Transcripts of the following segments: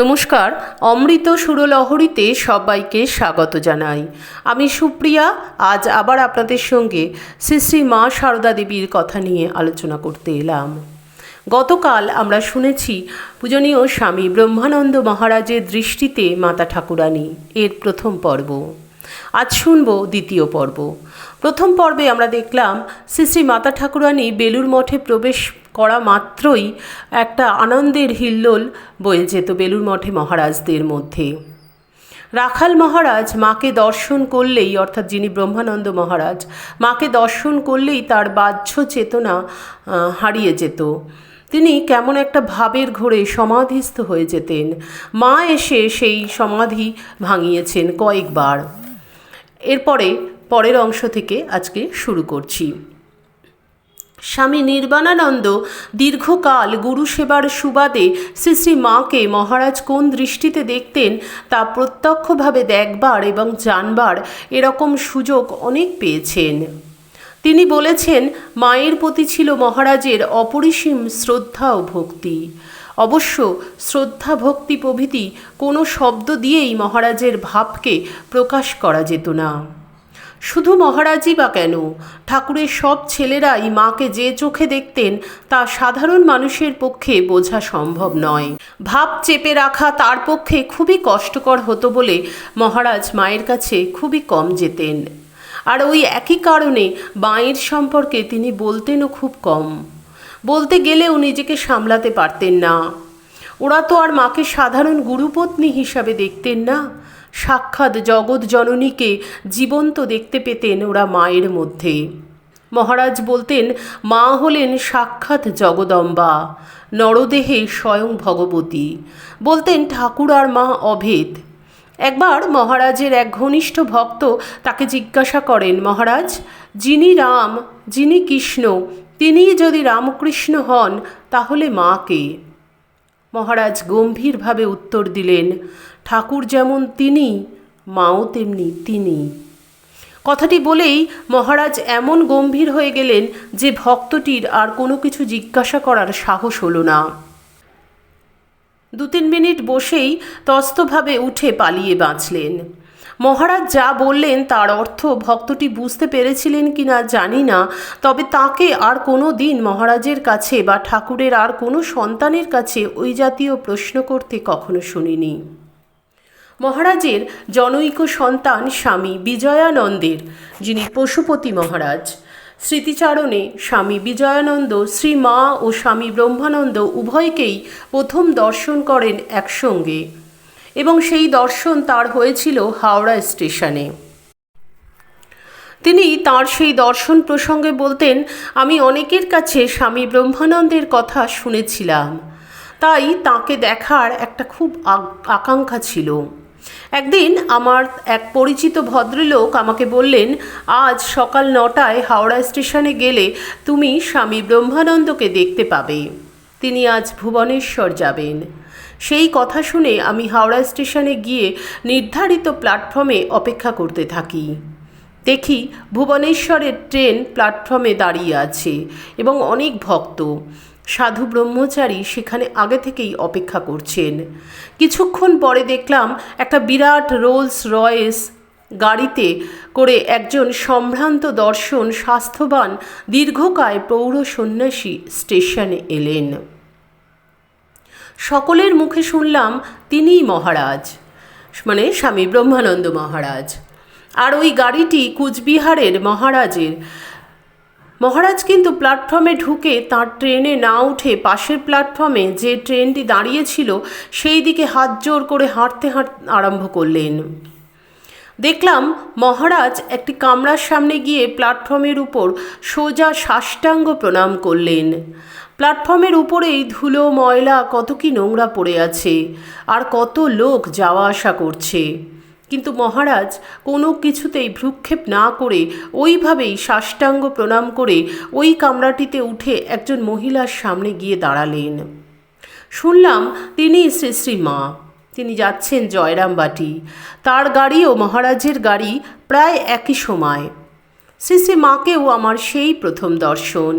নমস্কার, অমৃত সুরলহরীতে সবাইকে স্বাগত জানাই। আমি সুপ্রিয়া, আজ আবার আপনাদের সঙ্গে শ্রী শ্রী মা সারদা দেবীর কথা নিয়ে আলোচনা করতে এলাম। গতকাল আমরা শুনেছি পূজনীয় স্বামী ব্রহ্মানন্দ মহারাজের দৃষ্টিতে মাতা ঠাকুরানী, এর প্রথম পর্ব। আজ শুনব দ্বিতীয় পর্ব। প্রথম পর্বে আমরা দেখলাম শ্রী শ্রী মাতা ঠাকুরানী বেলুর মঠে প্রবেশ করা মাত্রই একটা আনন্দের হিল্লোল বয়ে যেত বেলুর মঠে মহারাজদের মধ্যে। রাখাল মহারাজ মাকে দর্শন করলেই, অর্থাৎ যিনি ব্রহ্মানন্দ মহারাজ, মাকে দর্শন করলেই তার বাহ্য চেতনা হারিয়ে যেত। তিনি কেমন একটা ভাবের ঘোরে সমাধিস্থ হয়ে যেতেন। মা এসে সেই সমাধি ভাঙিয়েছেন কয়েকবার। এরপরে পরের অংশ থেকে আজকে শুরু করছি। স্বামী নির্বাণানন্দ দীর্ঘকাল গুরু সেবার সুবাদে শ্রী শ্রী মাকে মহারাজ কোন দৃষ্টিতে দেখতেন তা প্রত্যক্ষভাবে দেখবার এবং জানবার এরকম সুযোগ অনেক পেয়েছেন। তিনি বলেছেন, মায়ের প্রতি ছিল মহারাজের অপরিসীম শ্রদ্ধা ও ভক্তি। অবশ্য শ্রদ্ধা ভক্তি প্রভৃতি কোনো শব্দ দিয়েই মহারাজের ভাবকে প্রকাশ করা যেত না। শুধু মহারাজই বা কেন? ঠাকুরের সব ছেলেরাই মাকে যে চোখে দেখতেন তা সাধারণ মানুষের পক্ষে বোঝা সম্ভব নয়। ভাব চেপে রাখা তার পক্ষে খুবই কষ্টকর হতো বলে মহারাজ মায়ের কাছে খুবই কম যেতেন। আর ওই একই কারণে মায়ের সম্পর্কে তিনি বলতেনও খুব কম। বলতে গেলেও নিজেকে সামলাতে পারতেন না। ওরা তো আর মাকে সাধারণ গুরুপত্নী হিসাবে দেখতেন না। সাক্ষাৎ জগৎ জননীকে জীবন্ত দেখতে পেতেন ওরা মায়ের মধ্যে। মহারাজ বলতেন, মা হলেন সাক্ষাৎ জগদম্বা, নরদেহে স্বয়ং ভগবতী। বলতেন, ঠাকুর আর মা অভেদ। একবার মহারাজের এক ঘনিষ্ঠ ভক্ত তাকে জিজ্ঞাসা করেন, মহারাজ, যিনি রাম, যিনি কৃষ্ণ তিনিই যদি রামকৃষ্ণ হন, তাহলে মা কে? মহারাজ গম্ভীরভাবে উত্তর দিলেন, ঠাকুর যেমন তিনি, মাও তেমনি তিনি। কথাটি বলেই মহারাজ এমন গম্ভীর হয়ে গেলেন যে ভক্তটির আর কোনো কিছু জিজ্ঞাসা করার সাহস হলো না। দু তিন মিনিট বসেই তস্তভাবে উঠে পালিয়ে বাঁচলেন। মহারাজ যা বললেন তার অর্থ ভক্তটি বুঝতে পেরেছিলেন কি না জানি না, তবে তাকে আর কোনো দিন মহারাজের কাছে বা ঠাকুরের আর কোনো সন্তানের কাছে ওই জাতীয় প্রশ্ন করতে কখনো শুনিনি। মহারাজের জনৈক সন্তান স্বামী বিজয়ানন্দের, যিনি পশুপতি মহারাজ। স্মৃতিচারণে স্বামী বিজয়ানন্দ, শ্রী মা ও স্বামী ব্রহ্মানন্দ উভয়কেই প্রথম দর্শন করেন একসঙ্গে। এবং সেই দর্শন তার হয়েছিল হাওড়া স্টেশনে। তিনি তার সেই দর্শন প্রসঙ্গে বলতেন, আমি অনেকের কাছে স্বামী ব্রহ্মানন্দের কথা শুনেছিলাম। তাই তাকে দেখার একটা খুব আকাঙ্ক্ষা ছিল। একদিন আমার এক পরিচিত ভদ্রলোক আমাকে বললেন, আজ সকাল নটায় হাওড়া স্টেশনে গেলে তুমি স্বামী ব্রহ্মানন্দকে দেখতে পাবে। তিনি আজ ভুবনেশ্বর যাবেন। সেই কথা শুনে আমি হাওড়া স্টেশনে গিয়ে নির্ধারিত প্ল্যাটফর্মে অপেক্ষা করতে থাকি। দেখি ভুবনেশ্বরের ট্রেন প্ল্যাটফর্মে দাঁড়িয়ে আছে এবং অনেক ভক্ত। সাধু ব্রহ্মচারী সেখানে আগে থেকেই অপেক্ষা করছেন। কিছুক্ষণ পরে দেখলাম একটা বিরাট রোলস রয়েস গাড়িতে করে একজন সম্ভ্রান্ত দর্শন স্বাস্থ্যবান দীর্ঘকায় পৌর সন্ন্যাসী স্টেশনে এলেন। সকলের মুখে শুনলাম তিনিই মহারাজ। মানে স্বামী ব্রহ্মানন্দ মহারাজ। আর ওই গাড়িটি কুচবিহারের মহারাজের। মহারাজ কিন্তু প্ল্যাটফর্মে ঢুকে তার ট্রেনে না উঠে পাশের প্ল্যাটফর্মে যে ট্রেনটি দাঁড়িয়েছিল, সেই দিকে হাত জোর করে হাঁটতে হাঁট আরম্ভ করলেন। দেখলাম মহারাজ একটি কামরার সামনে গিয়ে প্ল্যাটফর্মের উপর সোজা সাষ্টাঙ্গ প্রণাম করলেন। প্ল্যাটফর্মের উপরেই ধুলো, ময়লা, কত কি নোংরা পড়ে আছে, আর কত লোক যাওয়া আসা করছে। কিন্তু মহারাজ কোনো কিছুতেই ভ্রুক্ষেপ না করে ওইভাবেই সাষ্টাঙ্গ প্রণাম করে ওই কামরাটিতে উঠে একজন মহিলার সামনে গিয়ে দাঁড়ালেন। শুনলাম তিনি শ্রী শ্রী মা, তিনি যাচ্ছেন জয়রামবাটি। তার গাড়ি ও মহারাজের গাড়ি প্রায় একই সময়। শ্রী মাকেও আমার সেই প্রথম দর্শন।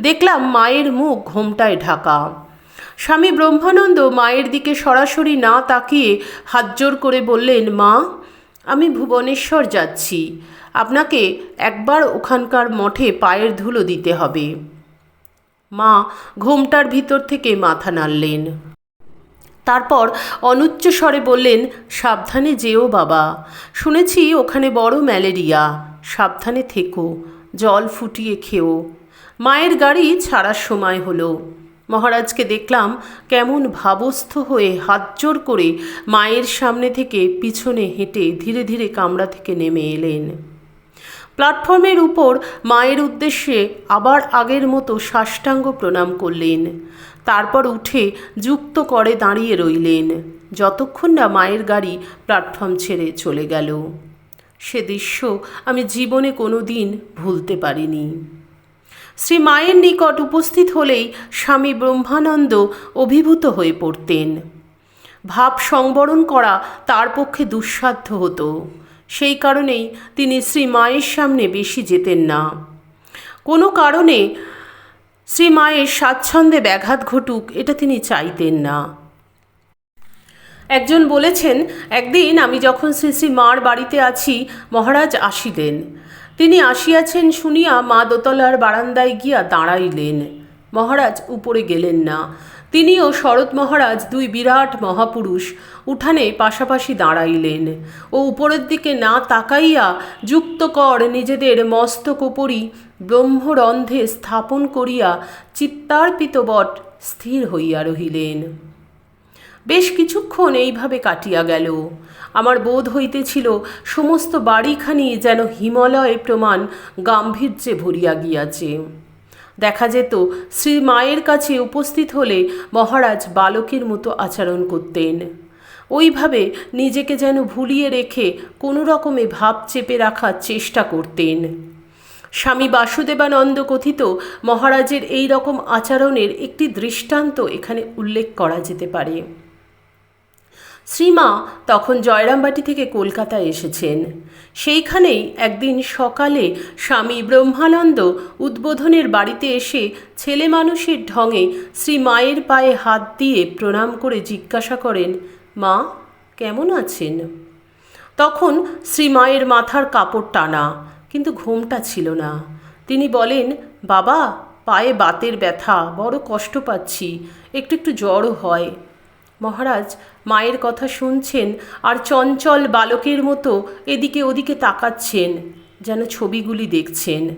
দেখলাম মায়ের মুখ ঘোমটায় ঢাকা। স্বামী ব্রহ্মানন্দ মায়ের দিকে সরাসরি না তাকিয়ে হাত জোর করে বললেন, মা, আমি ভুবনেশ্বর যাচ্ছি। আপনাকে একবার ওখানকার মঠে পায়ের ধুলো দিতে হবে। মা ঘোমটার ভিতর থেকে মাথা নাড়লেন। তারপর অনুচ্চ স্বরে বললেন, সাবধানে যেও বাবা। শুনেছি ওখানে বড় ম্যালেরিয়া। সাবধানে থেকো, জল ফুটিয়ে খেও। মায়ের গাড়ি ছাড়ার সময় হলো। মহারাজকে দেখলাম কেমন ভাবস্থ হয়ে হাত জোর করে মায়ের সামনে থেকে পিছনে হেঁটে ধীরে ধীরে কামরা থেকে নেমে এলেন। প্ল্যাটফর্মের উপর মায়ের উদ্দেশ্যে আবার আগের মতো সাষ্টাঙ্গ প্রণাম করলেন। তারপর উঠে যুক্ত করে দাঁড়িয়ে রইলেন। যতক্ষণ না মায়ের গাড়ি প্ল্যাটফর্ম ছেড়ে চলে গেল। সে দৃশ্য আমি জীবনে কোনো দিন ভুলতে পারিনি। শ্রী মায়ের নিকট উপস্থিত হলেই স্বামী ব্রহ্মানন্দ অভিভূত হয়ে পড়তেন। ভাব সংবরণ করা তার পক্ষে দুঃসাধ্য হতো। সেই কারণেই তিনি শ্রী মায়ের সামনে বেশি যেতেন না। কোনো কারণে শ্রী মায়ের স্বাচ্ছন্দ্যে ব্যাঘাত ঘটুক, এটা তিনি চাইতেন না। একজন বলেছেন, একদিন আমি যখন শ্রী শ্রী মার বাড়িতে আছি, মহারাজ আসিলেন। তিনি আসিয়াছেন শুনিয়া মা দোতলার বারান্দায় গিয়া দাঁড়াইলেন। মহারাজ উপরে গেলেন না। তিনিও শরৎ মহারাজ দুই বিরাট মহাপুরুষ উঠানে পাশাপাশি দাঁড়াইলেন ও উপরের দিকে না তাকাইয়া যুক্ত কর নিজেদের মস্তক উপরই ব্রহ্মরন্ধে স্থাপন করিয়া চিত্তার্পিত বট স্থির হইয়া রহিলেন। বেশ কিছুক্ষণ এইভাবে কাটিয়া গেল। আমার বোধ হইতেছিল সমস্ত বাড়িখানি যেন হিমালয় প্রমাণ গাম্ভীর্যে ভরিয়া গিয়াছে। দেখা যেত শ্রী মায়ের কাছে উপস্থিত হলে মহারাজ বালকের মতো আচরণ করতেন। ওইভাবে নিজেকে যেন ভুলিয়ে রেখে কোনো রকমে ভাব চেপে রাখার চেষ্টা করতেন। স্বামী বাসুদেবানন্দ কথিত মহারাজের এই রকম আচরণের একটি দৃষ্টান্ত এখানে উল্লেখ করা যেতে পারে। শ্রীমা তখন জয়রামবাটি থেকে কলকাতায় এসেছেন। সেইখানেই একদিন সকালে স্বামী ব্রহ্মানন্দ উদ্বোধনের বাড়িতে এসে ছেলে মানুষের ঢঙে শ্রী মায়ের পায়ে হাত দিয়ে প্রণাম করে জিজ্ঞাসা করেন, মা, কেমন আছেন? তখন শ্রী মায়ের মাথার কাপড় টানা, কিন্তু ঘুমটা ছিল না। তিনি বলেন, বাবা, পায়ে বাতের ব্যথা, বড় কষ্ট পাচ্ছি, একটু একটু জ্বরও হয়। মহারাজ, মায়ের কথা শুনছেন আর চঞ্চল বালকের মতো এদিকে ওদিকে তাকাচ্ছেন, যেন ছবিগুলি দেখছেন।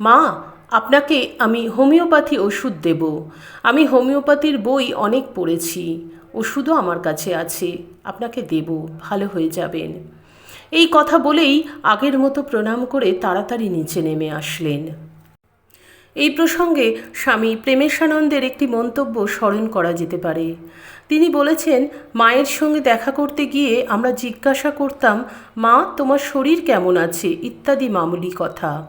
মা, আপনাকে আমি হোমিওপ্যাথি ওষুধ দেব। আমি হোমিওপ্যাথির বই অনেক পড়েছি। ওষুধও আমার কাছে আছে। আপনাকে দেব, ভালো হয়ে যাবেন। এই কথা বলেই আগের মতো প্রণাম করে তাড়াতাড়ি নিচে নেমে আসলেন। এই প্রসঙ্গে স্বামী প্রেমেশানন্দের একটি মন্তব্য স্মরণ করা যেতে পারে। তিনি বলেছেন, মায়ের সঙ্গে দেখা করতে গিয়ে আমরা জিজ্ঞাসা করতাম, মা, তোমার শরীর কেমন আছে? ইত্যাদি মামুলি কথা।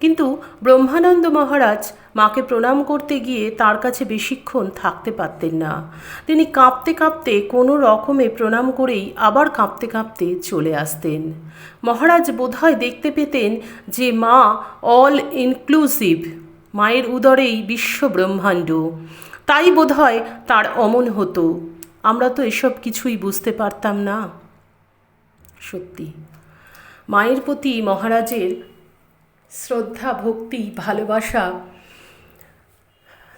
কিন্তু ব্রহ্মানন্দ মহারাজ মাকে প্রণাম করতে গিয়ে তার কাছে বেশিক্ষণ থাকতে পারতেন না। তিনি কাঁপতে কাঁপতে কোনো রকমে প্রণাম করেই আবার কাঁপতে কাঁপতে চলে আসতেন। মহারাজ বোধহয় দেখতে পেতেন যে মা অল ইনক্লুসিভ। মায়ের উদরেই বিশ্ব ব্রহ্মাণ্ড তাই বোধহয় তার অমন হতো। আমরা তো এসব কিছুই বুঝতে পারতাম না। সত্যি, মায়ের প্রতি মহারাজের শ্রদ্ধা, ভক্তি, ভালোবাসা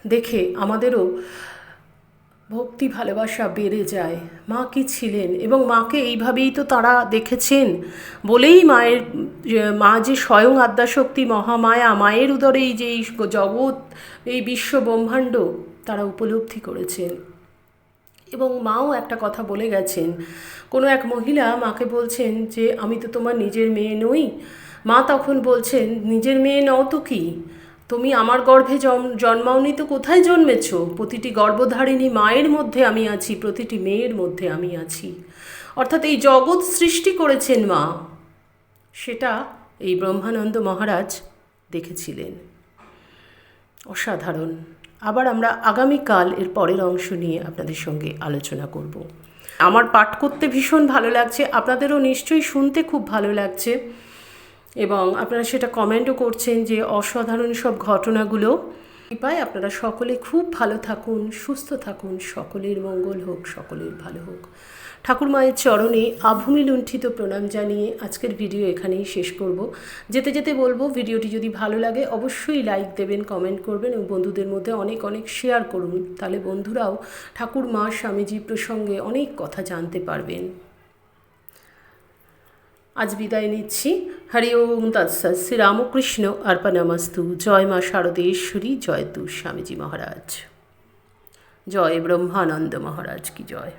দেখে আমাদেরও ভক্তি, ভালোবাসা বেড়ে যায়। মা কি ছিলেন? এবং মাকে এইভাবেই তো তারা দেখেছেন। বলেই মায়ের, মা যে স্বয়ং আদ্যাশক্তি মহামায়া, মায়ের উদরেই যে এই জগৎ, এই বিশ্ব ব্রহ্মাণ্ড, তারা উপলব্ধি করেছেন। এবং মাও একটা কথা বলে গেছেন। কোনো এক মহিলা মাকে বলছেন যে, আমি তো তোমার নিজের মেয়ে নই। মা তখন বলছেন, নিজের মেয়ে নও তো কি? তুমি আমার গর্ভে জন্মাওনি তো কোথায় জন্মেছ? প্রতিটি গর্ভধারিণী মায়ের মধ্যে আমি আছি, প্রতিটি মেয়ের মধ্যে আমি আছি। অর্থাৎ এই জগৎ সৃষ্টি করেছেন মা। সেটা এই ব্রহ্মানন্দ মহারাজ দেখেছিলেন। অসাধারণ। আবার আমরা আগামীকাল এর পরের অংশ নিয়ে আপনাদের সঙ্গে আলোচনা করব। আমার পাঠ করতে ভীষণ ভালো লাগছে। আপনাদেরও নিশ্চয়ই শুনতে খুব ভালো লাগছে। এবং আপনারা সেটা কমেন্টও করছেন যে অসাধারণ সব ঘটনাগুলো। কৃপায় আপনারা সকলে খুব ভালো থাকুন, সুস্থ থাকুন, সকলের মঙ্গল হোক, সকলের ভালো হোক। ঠাকুর মায়ের চরণে আভূমি লুণ্ঠিত প্রণাম জানিয়ে আজকের ভিডিও এখানেই শেষ করব। যেতে যেতে বলব, ভিডিওটি যদি ভালো লাগে অবশ্যই লাইক দেবেন, কমেন্ট করবেন এবং বন্ধুদের মধ্যে অনেক অনেক শেয়ার করুন। তাহলে বন্ধুরাও ঠাকুর মা স্বামীজি প্রসঙ্গে অনেক কথা জানতে পারবেন। আজ বিদায় নিচ্ছি। হরি ওম তৎসৎ। শ্রীরামকৃষ্ণ অর্পণামস্তু জয় মা শারদেশ্বরী। জয় তু স্বামীজি মহারাজ। জয় ব্রহ্মানন্দ মহারাজ কি জয়।